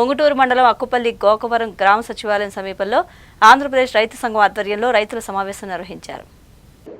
ఒంగుటూరు మండలం అక్కుపల్లి గోకవరం గ్రామ సచివాలయం సమీపంలో ఆంధ్రప్రదేశ్ రైతు సంఘం ఆధ్వర్యంలో రైతుల సమావేశం నిర్వహించారు.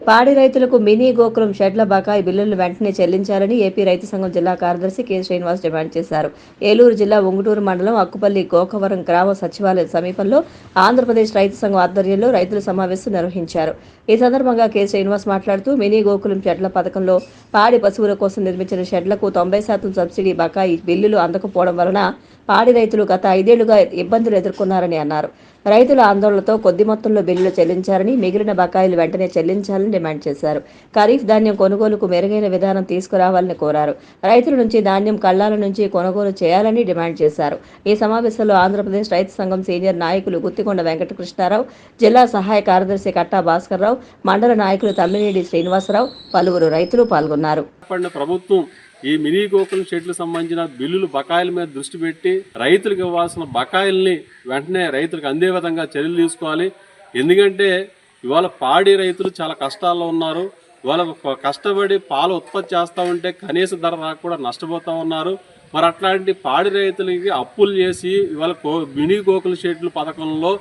పాడి రైతులకు మినీ గోకులం షెడ్ల బకాయి బిల్లులు వెంటనే చెల్లించాలని ఏపీ రైతు సంఘం జిల్లా కార్యదర్శి కె. శ్రీనివాస్ డిమాండ్ చేశారు. ఏలూరు జిల్లా ఉంగుటూరు మండలం అక్కుపల్లి గోకవరం గ్రామ సచివాలయం సమీపంలో ఆంధ్రప్రదేశ్ రైతు సంఘం ఆధ్వర్యంలో రైతుల సమావేశం నిర్వహించారు. ఈ సందర్భంగా కె. శ్రీనివాస్ మాట్లాడుతూ మినీ గోకులం షెడ్ల పథకంలో పాడి పశువుల కోసం నిర్మించిన షెడ్లకు తొంభై శాతం సబ్సిడీ బకాయి బిల్లులు అందకపోవడం వలన పాడి రైతులు గత ఐదేళ్ళుగా ఇబ్బందులు ఎదుర్కొన్నారని అన్నారు. రైతుల ఆందోళనతో కొద్ది మొత్తంలో బిల్లులు చెల్లించారని మిగిలిన బకాయిలు వెంటనే చెల్లించాలని డిమాండ్ చేశారు. ఖరీఫ్ ధాన్యం కొనుగోలుకు మెరుగైన విధానం తీసుకురావాలని కోరారు. రైతుల నుంచి ధాన్యం కళ్ళాల నుంచి కొనుగోలు చేయాలని డిమాండ్ చేశారు. ఈ సమావేశంలో ఆంధ్రప్రదేశ్ రైతు సంఘం సీనియర్ నాయకులు గుత్తికొండ వెంకటకృష్ణారావు జిల్లా సహాయ కార్యదర్శి కట్టా భాస్కర్రావు మండల నాయకులు తమ్మినేడి శ్రీనివాసరావు పలువురు రైతులు పాల్గొన్నారు. ప్రభుత్వం ఈ మినీ గోకులం షెడ్లకు సంబంధించిన బిల్లులు బకాయిల మీద దృష్టి పెట్టి రైతులకు ఇవ్వాల్సిన బకాయిల్ని వెంటనే రైతులకు అందే విధంగా చర్యలు తీసుకోవాలి. ఎందుకంటే ఇవాళ పాడి రైతులు చాలా కష్టాల్లో ఉన్నారు. ఇవాళ కష్టపడి పాలు ఉత్పత్తి చేస్తూ ఉంటే కనీస ధర రాక కూడా నష్టపోతూ ఉన్నారు. మరి అట్లాంటి పాడి రైతులకి అప్పులు చేసి ఇవాళ కో మినీ గోకుల షెడ్లు పథకంలో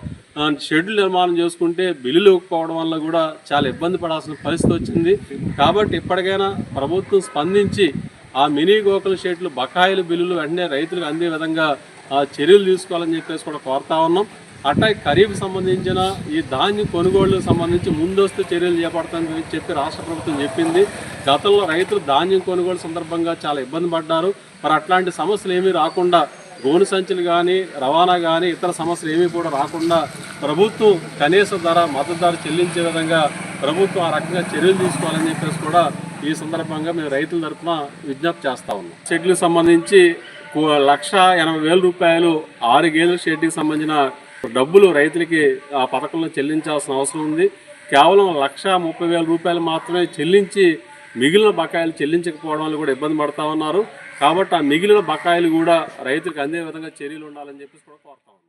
షెడ్లు నిర్మాణం చేసుకుంటే బిల్లులు ఇవ్వకపోవడం వల్ల కూడా చాలా ఇబ్బంది పడాల్సిన పరిస్థితి వచ్చింది. కాబట్టి ఇప్పటికైనా ప్రభుత్వం స్పందించి ఆ మినీ గోకుల షెడ్లు బకాయిల బిల్లులు వెంటనే రైతులకు అందే విధంగా ఆ, చర్యలు తీసుకోవాలని చెప్పేసి కూడా కోరుతా ఉన్నాం. అట్లా ఖరీఫ్ సంబంధించిన ఈ ధాన్యం కొనుగోళ్ళకు సంబంధించి ముందస్తు చర్యలు చేపడతానని చెప్పి రాష్ట్ర ప్రభుత్వం చెప్పింది. గతంలో రైతులు ధాన్యం కొనుగోలు సందర్భంగా చాలా ఇబ్బంది పడ్డారు. మరి అట్లాంటి సమస్యలు ఏమీ రాకుండా గోను సంచులు కానీ రవాణా కానీ ఇతర సమస్యలు ఏమీ కూడా రాకుండా ప్రభుత్వం కనీస ధర మద్దతు ధర చెల్లించే విధంగా ప్రభుత్వం ఆ రకంగా చర్యలు తీసుకోవాలని చెప్పేసి కూడా ఈ సందర్భంగా మేము రైతుల తరఫున విజ్ఞప్తి చేస్తా ఉన్నాం. షెడ్లకు సంబంధించి లక్ష ఎనభై వేల రూపాయలు ఆరు గేదెల షెడ్కి సంబంధించిన డబ్బులు రైతులకి ఆ పథకంలో చెల్లించాల్సిన అవసరం ఉంది. కేవలం లక్ష ముప్పై వేల రూపాయలు మాత్రమే చెల్లించి మిగిలిన బకాయిలు చెల్లించకపోవడం వల్ల కూడా ఇబ్బంది పడతా ఉన్నారు. కాబట్టి ఆ మిగిలిన బకాయిలు కూడా రైతులకు అందే విధంగా చర్యలు ఉండాలని చెప్పేసి కూడా కోరుతా